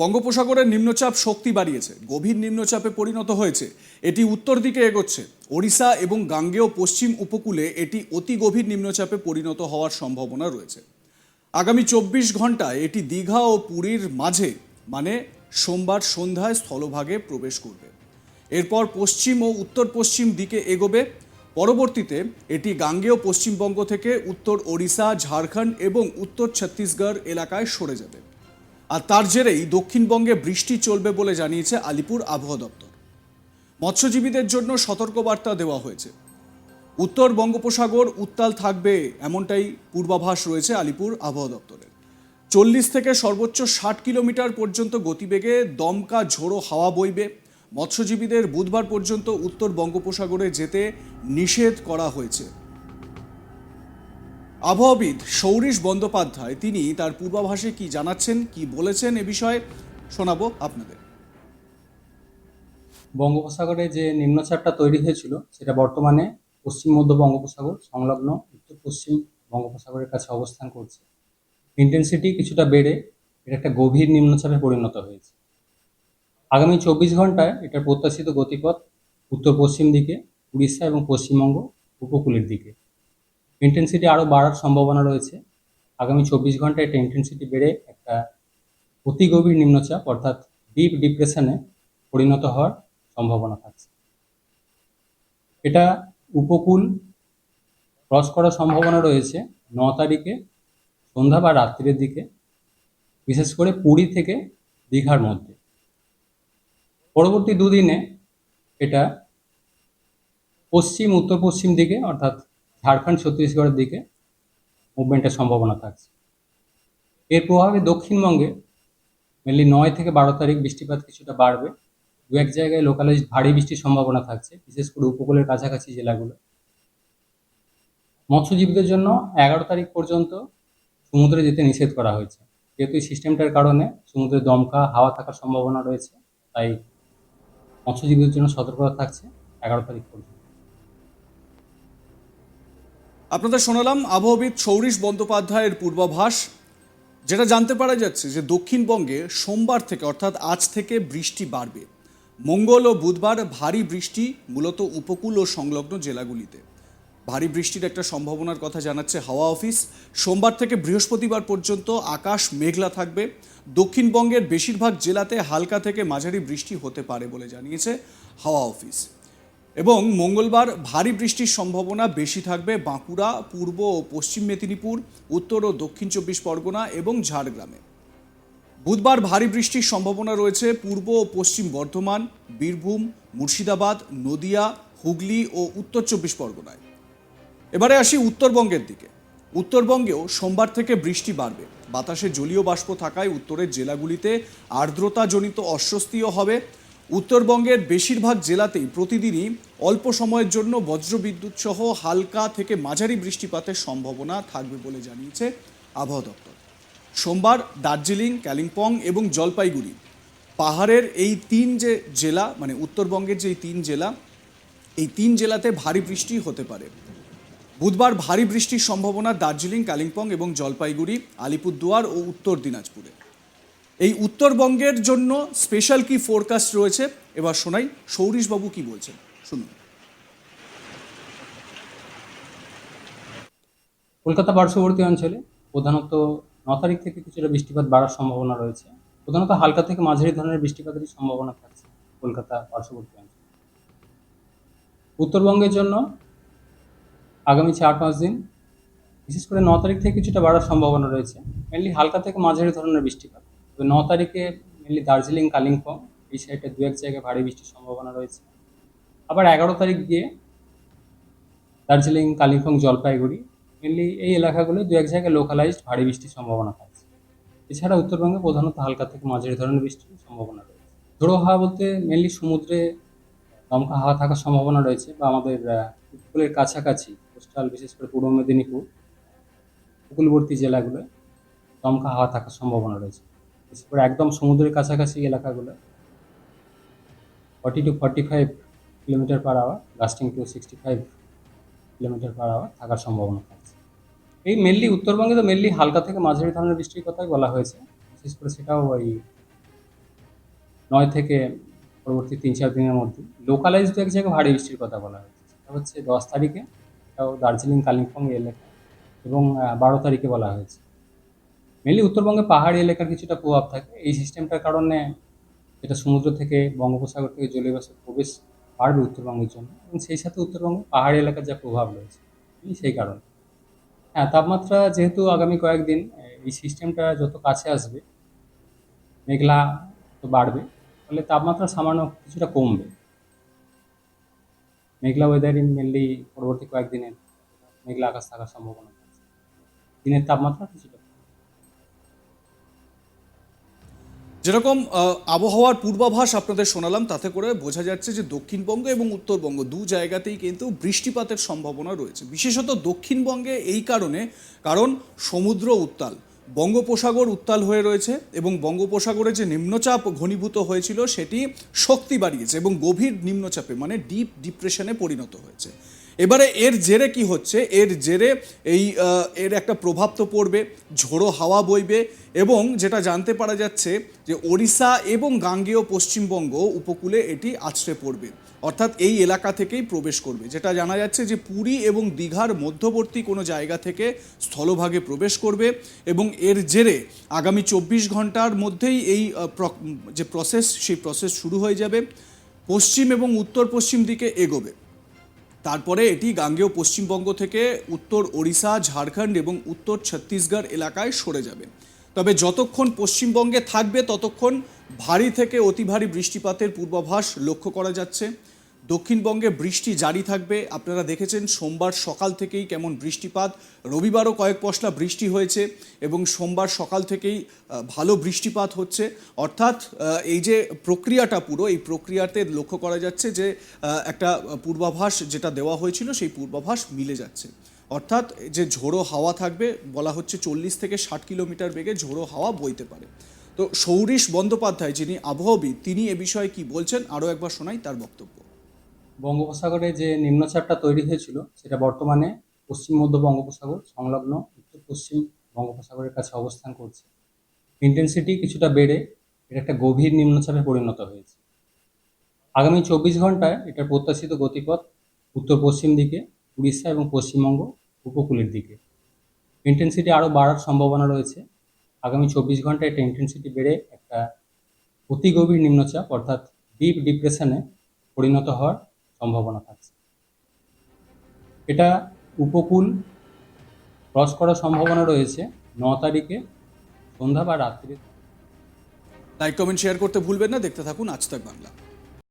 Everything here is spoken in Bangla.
বঙ্গোপসাগরের নিম্নচাপ শক্তি বাড়িয়েছে, গভীর নিম্নচাপে পরিণত হয়েছে। এটি উত্তর দিকে এগোচ্ছে। ওড়িশা এবং গাঙ্গেয় পশ্চিম উপকূলে এটি অতি গভীর নিম্নচাপে পরিণত হওয়ার সম্ভাবনা রয়েছে। আগামী চব্বিশ ঘন্টায় এটি দীঘা ও পুরীর মাঝে মানে সোমবার সন্ধ্যায় স্থলভাগে প্রবেশ করবে। এরপর পশ্চিম ও উত্তর পশ্চিম দিকে এগোবে। পরবর্তীতে এটি গাঙ্গেয় পশ্চিমবঙ্গ থেকে উত্তর ওড়িশা, ঝাড়খণ্ড এবং উত্তর ছত্তিশগড় এলাকায় সরে যাবে। আর তার জেরেই দক্ষিণবঙ্গে বৃষ্টি চলবে বলে জানিয়েছে আলিপুর আবহাওয়া দপ্তর। মৎস্যজীবীদের জন্য সতর্কবার্তা দেওয়া হয়েছে। উত্তর বঙ্গোপসাগর উত্তাল থাকবে এমনটাই পূর্বাভাস রয়েছে আলিপুর আবহাওয়া দপ্তরের। চল্লিশ থেকে সর্বোচ্চ ষাট কিলোমিটার পর্যন্ত গতিবেগে দমকা ঝোড়ো হাওয়া বইবে। মৎস্যজীবীদের বুধবার পর্যন্ত উত্তর বঙ্গোপসাগরে যেতে নিষেধ করা হয়েছে। আবহাওয়াবিদ সৌরিশ বন্দ্যোপাধ্যায়, তিনি তার পূর্বাভাসে কি জানাচ্ছেন, কি বলেছেন এ বিষয়ে শোনাবো আপনাদের। বঙ্গোপসাগরে যে নিম্নচাপটা তৈরি হয়েছিল, সেটা বর্তমানে পশ্চিম মধ্য বঙ্গোপসাগর, সংলগ্ন উত্তর পশ্চিম বঙ্গোপসাগরের কাছে অবস্থান করছে। ইন্টেন্সিটি কিছুটা বেড়ে এটা একটা গভীর নিম্নচাপে পরিণত হয়েছে। আগামী চব্বিশ ঘন্টায় এটার প্রত্যাশিত গতিপথ উত্তর পশ্চিম দিকে, উড়িষ্যা এবং পশ্চিমবঙ্গ উপকূলের দিকে। ইন্টেন্সিটি আরও বাড়ার সম্ভাবনা রয়েছে। আগামী চব্বিশ ঘন্টায় এটা ইন্টেন্সিটি বেড়ে একটা অতি গভীর নিম্নচাপ, অর্থাৎ ডিপ ডিপ্রেশনে পরিণত হওয়ার সম্ভাবনা থাকছে। এটা উপকূল ক্রস করার সম্ভাবনা রয়েছে ন তারিখে, সন্ধ্যা বা রাত্রির দিকে, বিশেষ করে পুরী থেকে দীঘার মধ্যে। পরবর্তী দুদিনে এটা পশ্চিম উত্তর পশ্চিম দিকে, অর্থাৎ ঝাড়খণ্ড, ছত্তিশগড়ের দিকে মুভমেন্টের সম্ভাবনা থাকছে। এর প্রভাবে দক্ষিণবঙ্গে মেনলি নয় থেকে বারো তারিখ বৃষ্টিপাত কিছুটা বাড়বে। দু এক জায়গায় লোকালাইজ ভারী বৃষ্টির সম্ভাবনা থাকছে, বিশেষ করে উপকূলের কাছাকাছি জেলাগুলো। মৎস্যজীবীদের জন্য এগারো তারিখ পর্যন্ত সমুদ্রে যেতে নিষেধ করা হয়েছে। যেহেতু এই সিস্টেমটার কারণে সমুদ্রে দমকা, হাওয়া থাকার সম্ভাবনা রয়েছে, তাই মৎস্যজীবীদের জন্য সতর্কতা থাকছে এগারো তারিখ পর্যন্ত। আপনাদের শোনালাম আবহাওয়াবিদ সৌরিশ বন্দ্যোপাধ্যায়ের পূর্বাভাস, যেটা জানতে পারা যাচ্ছে যে দক্ষিণবঙ্গে সোমবার থেকে, অর্থাৎ আজ থেকে বৃষ্টি বাড়বে। মঙ্গল ও বুধবার ভারী বৃষ্টি, মূলত উপকূল ও সংলগ্ন জেলাগুলিতে। ভারী বৃষ্টির একটা সম্ভাবনার কথা জানাচ্ছে হাওয়া অফিস। সোমবার থেকে বৃহস্পতিবার পর্যন্ত আকাশ মেঘলা থাকবে। দক্ষিণবঙ্গের বেশিরভাগ জেলাতে হালকা থেকে মাঝারি বৃষ্টি হতে পারে বলে জানিয়েছে হাওয়া অফিস। এবং মঙ্গলবার ভারী বৃষ্টির সম্ভাবনা বেশি থাকবে বাঁকুড়া, পূর্ব ও পশ্চিম মেদিনীপুর, উত্তর ও দক্ষিণ চব্বিশ পরগনা এবং ঝাড়গ্রামে। বুধবার ভারী বৃষ্টির সম্ভাবনা রয়েছে পূর্ব ও পশ্চিম বর্ধমান, বীরভূম, মুর্শিদাবাদ, নদিয়া, হুগলি ও উত্তর চব্বিশ পরগনায়। এবারে আসি উত্তরবঙ্গের দিকে। উত্তরবঙ্গেও সোমবার থেকে বৃষ্টি বাড়বে। বাতাসে জলীয় বাষ্প থাকায় উত্তরের জেলাগুলিতে আর্দ্রতাজনিত অস্বস্তিও হবে। উত্তরবঙ্গের বেশিরভাগ জেলাতেই প্রতিদিনই অল্প সময়ের জন্য বজ্রবিদ্যুৎ সহ হালকা থেকে মাঝারি বৃষ্টিপাতের সম্ভাবনা থাকবে বলে জানিয়েছে আবহাওয়া দপ্তর। সোমবার দার্জিলিং, কালিম্পং এবং জলপাইগুড়ি পাহাড়ের এই তিন যে জেলা মানে উত্তরবঙ্গের যে তিন জেলা, এই তিন জেলাতে ভারী বৃষ্টি হতে পারে। বুধবার ভারী বৃষ্টির সম্ভাবনা দার্জিলিং, কালিম্পং এবং জলপাইগুড়ি, আলিপুরদুয়ার ও উত্তর দিনাজপুরে। এই উত্তরবঙ্গের জন্য স্পেশাল কি ফোরকাস্ট রয়েছে? এবার শোনাই সৌরিশবাবু কি বলছেন? শুনুন। কলকাতা পার্শ্ববর্তী অঞ্চলে প্রধানত ন তারিখ থেকে কিছুটা বৃষ্টিপাত বাড়ার সম্ভাবনা রয়েছে। প্রধানত হালকা থেকে মাঝারি ধরনের বৃষ্টিপাতেরই সম্ভাবনা থাকছে কলকাতা পার্শ্ববর্তী অঞ্চলে। উত্তরবঙ্গের জন্য আগামী চার পাঁচ দিন বিশেষ করে ন তারিখ থেকে কিছুটা বাড়ার সম্ভাবনা রয়েছে। মেনলি হালকা থেকে মাঝারি ধরনের বৃষ্টিপাত। তবে ন তারিখে মেনলি দার্জিলিং, কালিম্পং, এই সাইডে দু এক জায়গায় ভারী বৃষ্টির সম্ভাবনা রয়েছে। আবার এগারো তারিখ গিয়ে দার্জিলিং, কালিম্পং, জলপাইগুড়ি মেনলি এই এলাকাগুলো দু এক জায়গায় লোকালাইজড ভারী বৃষ্টির সম্ভাবনা থাকছে। এছাড়া উত্তরবঙ্গে প্রধানত হালকা থেকে মাঝারি ধরনের বৃষ্টির সম্ভাবনা রয়েছে। ঝোড়ো হাওয়া বলতে মেনলি সমুদ্রে দমকা হাওয়া থাকার সম্ভাবনা রয়েছে বা আমাদের উপকূলের কাছাকাছি, কোস্টাল, বিশেষ করে পূর্ব মেদিনীপুর, উপকূলবর্তী জেলাগুলোয় দমকা হাওয়া থাকার সম্ভাবনা রয়েছে। করে একদম সমুদ্রের কাছাকাছি এলাকাগুলো। Forty to forty five kilometre per hour lasting to sixty five kilometre per hour থাকার সম্ভাবনা থাকছে। এই মেনলি উত্তরবঙ্গে তো মেনলি হালকা থেকে মাঝারি ধরনের বৃষ্টির কথাই বলা হয়েছে। বিশেষ করে সেটাও ওই নয় থেকে পরবর্তী তিন চার দিনের মধ্যে। লোকালাইজ এক জায়গায় ভারী বৃষ্টির কথা বলা হয়েছে। সেটা হচ্ছে দশ তারিখে এটাও দার্জিলিং, কালিম্পং এলাকা এবং বারো তারিখে বলা হয়েছে। মেনলি উত্তরবঙ্গে পাহাড়ি এলাকার কিছুটা প্রভাব থাকে। এই সিস্টেমটার কারণে যেটা সমুদ্র থেকে বঙ্গোপসাগর থেকে জলীয় বাষ্পের প্রবেশ বাড়বে উত্তরবঙ্গের জন্য এবং সেই সাথে উত্তরবঙ্গে পাহাড়ি এলাকার যা প্রভাব রয়েছে সেই কারণে। হ্যাঁ তাপমাত্রা যেহেতু আগামী কয়েকদিন, এই সিস্টেমটা যত কাছে আসবে, মেঘলা তো বাড়বে, ফলে তাপমাত্রা সামান্য কিছুটা কমবে। মেঘলা ওয়েদারই মেনলি পরবর্তী কয়েকদিনের মেঘলা আকাশ থাকার সম্ভাবনা দিনের তাপমাত্রা কিছুটা যেরকম আবহাওয়ার পূর্বাভাস আপনাদের শোনালাম, তাতে করে বোঝা যাচ্ছে যে দক্ষিণবঙ্গ এবং উত্তরবঙ্গ দু জায়গাতেই কিন্তু বৃষ্টিপাতের সম্ভাবনা রয়েছে। বিশেষত দক্ষিণবঙ্গে এই কারণে, কারণ সমুদ্র উত্তাল, বঙ্গোপসাগর উত্তাল হয়ে রয়েছে এবং বঙ্গোপসাগরে যে নিম্নচাপ ঘনীভূত হয়েছিল, সেটি শক্তি বাড়িয়েছে এবং গভীর নিম্নচাপে মানে ডিপ ডিপ্রেশনে পরিণত হয়েছে। এবারে এর জেরে কি হচ্ছে? এর জেরে এই এর একটা প্রভাব তো পড়বে, ঝোড়ো হাওয়া বইবে এবং যেটা জানতে পারা যাচ্ছে যে ওড়িশা এবং গাঙ্গেয় পশ্চিমবঙ্গ উপকূলে এটি আছড়ে পড়বে। অর্থাৎ এই এলাকা থেকেই প্রবেশ করবে। যেটা জানা যাচ্ছে যে পুরী এবং দীঘার মধ্যবর্তী কোনো জায়গা থেকে স্থলভাগে প্রবেশ করবে এবং এর জেরে আগামী চব্বিশ ঘণ্টার মধ্যেই এই যে প্রসেস সেই প্রসেস শুরু হয়ে যাবে। পশ্চিম এবং উত্তর পশ্চিম দিকে এগোবে। তারপরে এটি গাঙ্গেয় পশ্চিমবঙ্গ থেকে উত্তর ওড়িশা, ঝাড়খণ্ড এবং উত্তর ছত্তিশগড় এলাকায় সরে যাবে। তবে যতক্ষণ পশ্চিমবঙ্গে থাকবে, ততক্ষণ ভারী থেকে অতি ভারী বৃষ্টিপাতের পূর্বাভাস লক্ষ্য করা যাচ্ছে। দক্ষিণবঙ্গে বৃষ্টি জারি থাকবে। আপনারা দেখেছেন, সোমবার সকাল থেকেই কেমন বৃষ্টিপাত। রবিবারও কয়েক পশলা বৃষ্টি হয়েছে এবং সোমবার সকাল থেকেই ভালো বৃষ্টিপাত হচ্ছে। অর্থাৎ এই যে প্রক্রিয়াটা পুরো, এই প্রক্রিয়াতে লক্ষ্য করা যাচ্ছে যে একটা পূর্বাভাস যেটা দেওয়া হয়েছিল, সেই পূর্বাভাস মিলে যাচ্ছে। অর্থাৎ, যে ঝোড়ো হাওয়া থাকবে, বলা হচ্ছে চল্লিশ থেকে ষাট কিলোমিটার বেগে ঝোড়ো হাওয়া বইতে পারে। তো সৌরিশ বন্দ্যোপাধ্যায় যিনি আবহাওয়াবিদ, তিনি এ বিষয়ে কি বলছেন? আরও একবার শোনাই তার বক্তব্য। বঙ্গোপসাগরে যে নিম্নচাপটা তৈরি হয়েছিল, সেটা বর্তমানে পশ্চিম মধ্য বঙ্গোপসাগর, সংলগ্ন উত্তর পশ্চিম বঙ্গোপসাগরের কাছে অবস্থান করছে। ইন্টেন্সিটি কিছুটা বেড়ে এটা একটা গভীর নিম্নচাপে পরিণত হয়েছে। আগামী চব্বিশ ঘন্টায় এটার প্রত্যাশিত গতিপথ উত্তর পশ্চিম দিকে, উড়িষ্যা এবং পশ্চিমবঙ্গ উপকূলের দিকে। ইন্টেন্সিটি আরও বাড়ার সম্ভাবনা রয়েছে। আগামী চব্বিশ ঘন্টায় এটা ইন্টেন্সিটি বেড়ে একটা অতি গভীর নিম্নচাপ, অর্থাৎ ডিপ ডিপ্রেশনে পরিণত হওয়ার সম্ভাবনা থাকছে। এটা উপকূল ক্রস করার সম্ভাবনা রয়েছে ন তারিখে সন্ধ্যা বা রাত্রি লাইক কমেন্ট শেয়ার করতে ভুলবেন না, দেখতে থাকুন আজ তাক বাংলা।